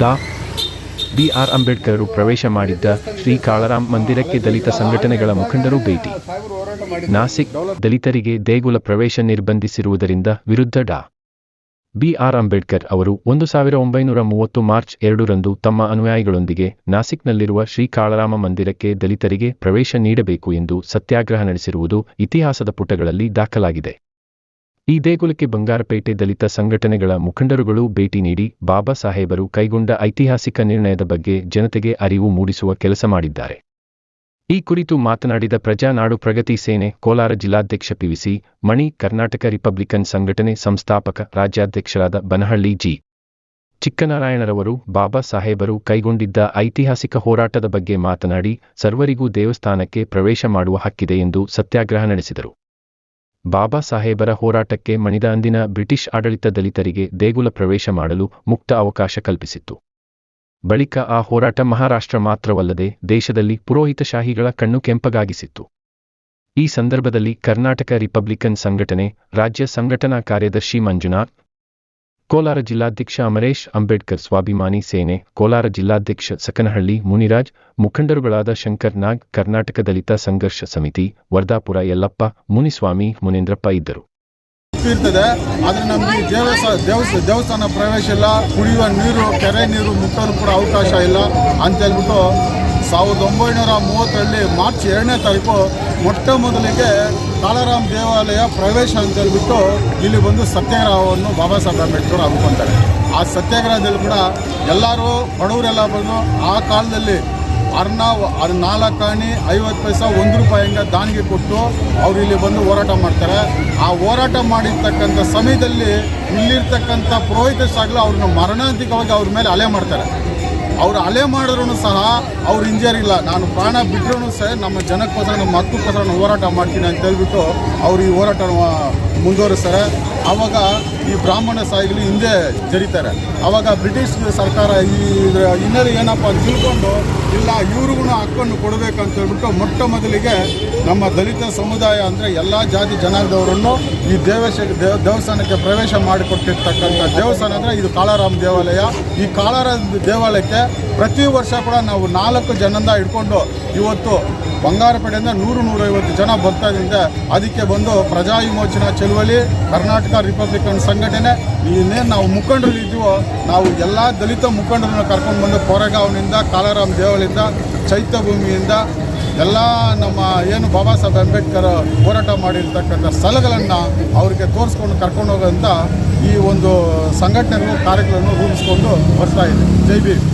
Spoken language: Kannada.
ಡಾ ಬಿ ಆರ್ ಅಂಬೇಡ್ಕರ್ ಪ್ರವೇಶ ಮಾಡಿದ್ದ ಶ್ರೀ ಕಾಳರಾಮ್ ಮಂದಿರಕ್ಕೆ ದಲಿತ ಸಂಘಟನೆಗಳ ಮುಖಂಡರು ಭೇಟಿ. ನಾಸಿಕ್ ದಲಿತರಿಗೆ ದೇಗುಲ ಪ್ರವೇಶ ನಿರ್ಬಂಧಿಸಿರುವುದರಿಂದ ವಿರುದ್ಧ ಡಾ. ಬಿ ಆರ್ ಅಂಬೇಡ್ಕರ್ ಅವರು ಒಂದು ಸಾವಿರ ಒಂಬೈನೂರ ಮೂವತ್ತು ಮಾರ್ಚ್ ಎರಡರಂದು ತಮ್ಮ ಅನುಯಾಯಿಗಳೊಂದಿಗೆ ನಾಸಿಕ್ನಲ್ಲಿರುವ ಶ್ರೀ ಕಾಳರಾಮ ಮಂದಿರಕ್ಕೆ ದಲಿತರಿಗೆ ಪ್ರವೇಶ ನೀಡಬೇಕು ಎಂದು ಸತ್ಯಾಗ್ರಹ ನಡೆಸಿರುವುದು ಇತಿಹಾಸದ ಪುಟಗಳಲ್ಲಿ ದಾಖಲಾಗಿದೆ. ಈ ದೇಗುಲಕ್ಕೆ ಬಂಗಾರಪೇಟೆ ದಲಿತ ಸಂಘಟನೆಗಳ ಮುಖಂಡರುಗಳು ಭೇಟಿ ನೀಡಿ ಬಾಬಾ ಸಾಹೇಬರು ಕೈಗೊಂಡ ಐತಿಹಾಸಿಕ ನಿರ್ಣಯದ ಬಗ್ಗೆ ಜನತೆಗೆ ಅರಿವು ಮೂಡಿಸುವ ಕೆಲಸ ಮಾಡಿದ್ದಾರೆ. ಈ ಕುರಿತು ಮಾತನಾಡಿದ ಪ್ರಜಾನಾಡು ಪ್ರಗತಿ ಸೇನೆ ಕೋಲಾರ ಜಿಲ್ಲಾಧ್ಯಕ್ಷ ಪಿವಿಸಿ, ಮಣಿ ಕರ್ನಾಟಕ ರಿಪಬ್ಲಿಕನ್ ಸಂಘಟನೆ ಸಂಸ್ಥಾಪಕ ರಾಜ್ಯಾಧ್ಯಕ್ಷರಾದ ಬನಹಳ್ಳಿ ಜಿ. ಚಿಕ್ಕನಾರಾಯಣರವರು, ಬಾಬಾ ಸಾಹೇಬರು ಕೈಗೊಂಡಿದ್ದ ಐತಿಹಾಸಿಕ ಹೋರಾಟದ ಬಗ್ಗೆ ಮಾತನಾಡಿ, ಸರ್ವರಿಗೂ ದೇವಸ್ಥಾನಕ್ಕೆ ಪ್ರವೇಶ ಮಾಡುವ ಹಕ್ಕಿದೆ ಎಂದು ಸತ್ಯಾಗ್ರಹ ನಡೆಸಿದರು. ಬಾಬಾ ಸಾಹೇಬರ ಹೋರಾಟಕ್ಕೆ ಮಣಿದ ಅಂದಿನ ಬ್ರಿಟಿಷ್ ಆಡಳಿತ ದಲಿತರಿಗೆ ದೇಗುಲ ಪ್ರವೇಶ ಮಾಡಲು ಮುಕ್ತ ಅವಕಾಶ ಕಲ್ಪಿಸಿತ್ತು. ಬಳಿಕ ಆ ಹೋರಾಟ ಮಹಾರಾಷ್ಟ್ರ ಮಾತ್ರವಲ್ಲದೆ ದೇಶದಲ್ಲಿ ಪುರೋಹಿತಶಾಹಿಗಳ ಕಣ್ಣು ಕೆಂಪಗಾಗಿಸಿತ್ತು. ಈ ಸಂದರ್ಭದಲ್ಲಿ ಕರ್ನಾಟಕ ರಿಪಬ್ಲಿಕನ್ ಸಂಘಟನೆ ರಾಜ್ಯ ಸಂಘಟನಾ ಕಾರ್ಯದರ್ಶಿ ಮಂಜುನಾಥ್ ಕೋಲಾರ ಜಿಲ್ಲಾಧ್ಯಕ್ಷ ಅಮರೇಶ್ ಅಂಬೇಡ್ಕರ್ ಸ್ವಾಭಿಮಾನಿ ಸೇನೆ, ಕೋಲಾರ ಜಿಲ್ಲಾಧ್ಯಕ್ಷ ಸಕನಹಳ್ಳಿ ಮುನಿರಾಜ್, ಮುಖಂಡರುಗಳಾದ ಶಂಕರ್ ನಾಗ್, ಕರ್ನಾಟಕ ದಲಿತ ಸಂಘರ್ಷ ಸಮಿತಿ ವರ್ಧಾಪುರ ಯಲ್ಲಪ್ಪ, ಮುನಿಸ್ವಾಮಿ, ಮುನೇಂದ್ರಪ್ಪ ಇದ್ದರು. ಇರ್ತದೆ. ಆದ್ರೆ ನಮ್ಗೆ ದೇವಸ್ಥಾನ ದೇವಸ್ಥಾನ ಪ್ರವೇಶ ಇಲ್ಲ. ಕುಡಿಯುವ ನೀರು, ಕೆರೆ ನೀರು ಮುಟ್ಟಲು ಕೂಡ ಅವಕಾಶ ಇಲ್ಲ. ಅಂತ ಹೇಳ್ಬಿಟ್ಟು ಸಾವಿರದ ಒಂಬೈನೂರ ಮೂವತ್ತರಲ್ಲಿ ಮಾರ್ಚ್ ಎರಡನೇ ತಾರೀಕು ಮೊಟ್ಟ ಮೊದಲಿಗೆ ಕಾಳರಾಮ್ ದೇವಾಲಯ ಪ್ರವೇಶ ಅಂತ ಹೇಳ್ಬಿಟ್ಟು ಇಲ್ಲಿ ಬಂದು ಸತ್ಯಾಗ್ರಹವನ್ನು ಬಾಬಾ ಸಾಹೇಬ್ ಅಂಬೇಡ್ಕರ್ ಅಂದ್ಕೊಂತಾರೆ ಆ ಸತ್ಯಾಗ್ರಹದಲ್ಲಿ ಕೂಡ ಎಲ್ಲರೂ ಬಡವರೆಲ್ಲ ಬಂದು ಆ ಕಾಲದಲ್ಲಿ ಅರ್ನ ಅದು ಆಣಿ ಐವತ್ತು ಪೈಸ ಒಂದು ರೂಪಾಯಿ ಹಂಗೆ ದಾನಿಗೆ ಕೊಟ್ಟು ಅವ್ರು ಇಲ್ಲಿ ಬಂದು ಹೋರಾಟ ಮಾಡ್ತಾರೆ. ಆ ಹೋರಾಟ ಮಾಡಿರ್ತಕ್ಕಂಥ ಸಮಯದಲ್ಲಿ ಇಲ್ಲಿರ್ತಕ್ಕಂಥ ಪುರೋಹಿತ ಸಾಗಲು ಅವ್ರನ್ನ ಮರಣಾಂತಿಕವಾಗಿ ಅವ್ರ ಮೇಲೆ ಅಲೆ ಮಾಡ್ತಾರೆ. ಅವ್ರು ಅಲೆ ಮಾಡಿದ್ರು ಸಹ ಅವ್ರು ಇಂಜರಿಲ್ಲ ನಾನು ಪ್ರಾಣ ಬಿಟ್ಟರು ಸಹ ನಮ್ಮ ಜನಕ್ಕೋಸ್ಕರ ನಮ್ಮ ಮಕ್ಕಳಿಗೋಸ್ಕರ ಹೋರಾಟ ಮಾಡ್ತೀನಿ ಅಂತ ಹೇಳ್ಬಿಟ್ಟು ಅವ್ರು ಈ ಹೋರಾಟ ಮುಂದುವರಿಸ್ತಾರೆ. ಆವಾಗ ಈ ಬ್ರಾಹ್ಮಣ ಸಾಯಿಗಳು ಹಿಂದೆ ಜರಿತಾರೆ. ಆವಾಗ ಬ್ರಿಟಿಷ್ ಸರ್ಕಾರ ಈ ಹಿನ್ನೆಲೆ ಏನಪ್ಪ ಅಂತ ತಿಳ್ಕೊಂಡು, ಇಲ್ಲ ಇವ್ರಿಗೂ ಹಕ್ಕನ್ನು ಕೊಡಬೇಕು ಅಂತ ಹೇಳ್ಬಿಟ್ಟು ಮೊಟ್ಟ ಮೊದಲಿಗೆ ನಮ್ಮ ದಲಿತ ಸಮುದಾಯ ಅಂದರೆ ಎಲ್ಲ ಜಾತಿ ಜನಾಂಗದವರನ್ನು ಈ ದೇವಶ ದೇವ, ದೇವಸ್ಥಾನಕ್ಕೆ ಪ್ರವೇಶ ಮಾಡಿಕೊಟ್ಟಿರ್ತಕ್ಕಂಥ ದೇವಸ್ಥಾನ ಅಂದರೆ ಇದು ಕಾಳಾರಾಮ್ ದೇವಾಲಯ. ಈ ಕಾಳಾರಾಮ್ ದೇವಾಲಯಕ್ಕೆ ಪ್ರತಿ ವರ್ಷ ಕೂಡ ನಾವು ನಾಲ್ಕು ಜನದ ಇಟ್ಕೊಂಡು ಇವತ್ತು ಬಂಗಾರಪೇಟೆಯಿಂದ ನೂರು ನೂರೈವತ್ತು ಜನ ಬರ್ತಾ ಅದಕ್ಕೆ ಬಂದು ಪ್ರಜಾ ವಿಮೋಚನಾ ಚಳುವಳಿ, ಕರ್ನಾಟಕ ರಿಪಬ್ಲಿಕನ್ ಸಂಘಟನೆ ಇನ್ನೇನು ನಾವು ಮುಖಂಡರು ಇದ್ದೀವೋ ನಾವು ಎಲ್ಲ ದಲಿತ ಮುಖಂಡರನ್ನ ಕರ್ಕೊಂಡು ಬಂದು ಕೊರಗಾವ್ನಿಂದ, ಕಾಲಾರಾಮ್ ಚೈತ್ಯ ಭೂಮಿಯಿಂದ ಎಲ್ಲ ನಮ್ಮ ಏನು ಬಾಬಾ ಸಾಹೇಬ್ ಅಂಬೇಡ್ಕರ್ ಹೋರಾಟ ಮಾಡಿರ್ತಕ್ಕಂಥ ಸ್ಥಳಗಳನ್ನು ಅವರಿಗೆ ತೋರಿಸ್ಕೊಂಡು ಕರ್ಕೊಂಡು ಹೋಗೋಂಥ ಈ ಒಂದು ಸಂಘಟನೆಗಳು, ಕಾರ್ಯಗಳನ್ನು ರೂಪಿಸ್ಕೊಂಡು ಬರ್ತಾ ಇದೆ. ಜೈ ಭೀಮ್.